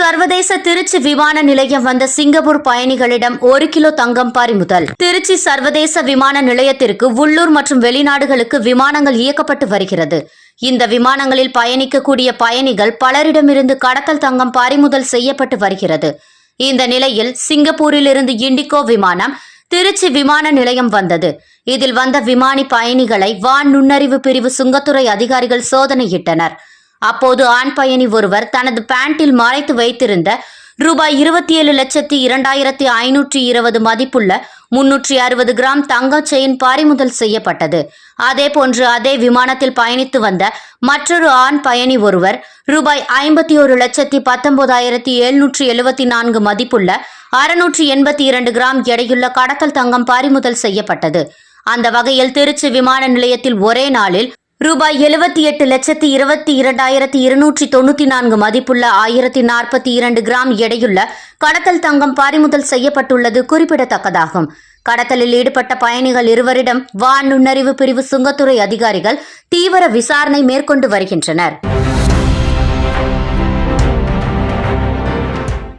சர்வதேச திருச்சி விமான நிலையம் வந்த சிங்கப்பூர் பயணிகளிடம் ஒரு கிலோ தங்கம் பறிமுதல். திருச்சி சர்வதேச விமான நிலையத்திற்கு உள்ளூர் மற்றும் வெளிநாடுகளுக்கு விமானங்கள் இயக்கப்பட்டு வருகிறது. இந்த விமானங்களில் பயணிக்கக்கூடிய பயணிகள் பலரிடமிருந்து கடத்தல் தங்கம் பறிமுதல் செய்யப்பட்டு வருகிறது. இந்த நிலையில் சிங்கப்பூரிலிருந்து இண்டிகோ விமானம் திருச்சி விமான நிலையம் வந்தது. இதில் வந்த விமானி பயணிகளை வான் நுண்ணறிவு பிரிவு சுங்கத்துறை அதிகாரிகள் சோதனையிட்டனர். அப்போது ஆண் பயணி ஒருவர் தனது பேண்டில் மறைத்து வைத்திருந்த ரூபாய் இருபத்தி ஏழு லட்சத்தி இரண்டாயிரத்தி ஐநூற்றி இருபது மதிப்புள்ள முன்னூற்றி அறுபது கிராம் தங்க செயின் பறிமுதல் செய்யப்பட்டது. அதேபோன்று அதே விமானத்தில் பயணித்து வந்த மற்றொரு ஆண் பயணி ஒருவர் ரூபாய் ஐம்பத்தி ஒரு லட்சத்தி பத்தொன்பதாயிரத்தி எழுநூற்றி எழுபத்தி நான்கு மதிப்புள்ள அறுநூற்றி எண்பத்தி இரண்டு கிராம் எடையுள்ள கடத்தல் தங்கம் பறிமுதல் செய்யப்பட்டது. அந்த வகையில் திருச்சி விமான நிலையத்தில் ஒரே நாளில் ரூபாய் எழுபத்தி எட்டு லட்சத்தி இருபத்தி இரண்டாயிரத்தி இருநூற்றி தொண்ணூத்தி நான்கு மதிப்புள்ள ஆயிரத்தி நாற்பத்தி இரண்டு கிராம் எடையுள்ள கடத்தல் தங்கம் பறிமுதல் செய்யப்பட்டுள்ளது குறிப்பிடத்தக்கதாகும். கடத்தலில் ஈடுபட்ட பயணிகள் இருவரிடம் வான் நுண்ணறிவு பிரிவு சுங்கத்துறை அதிகாரிகள் தீவிர விசாரணை மேற்கொண்டு வருகின்றனர்.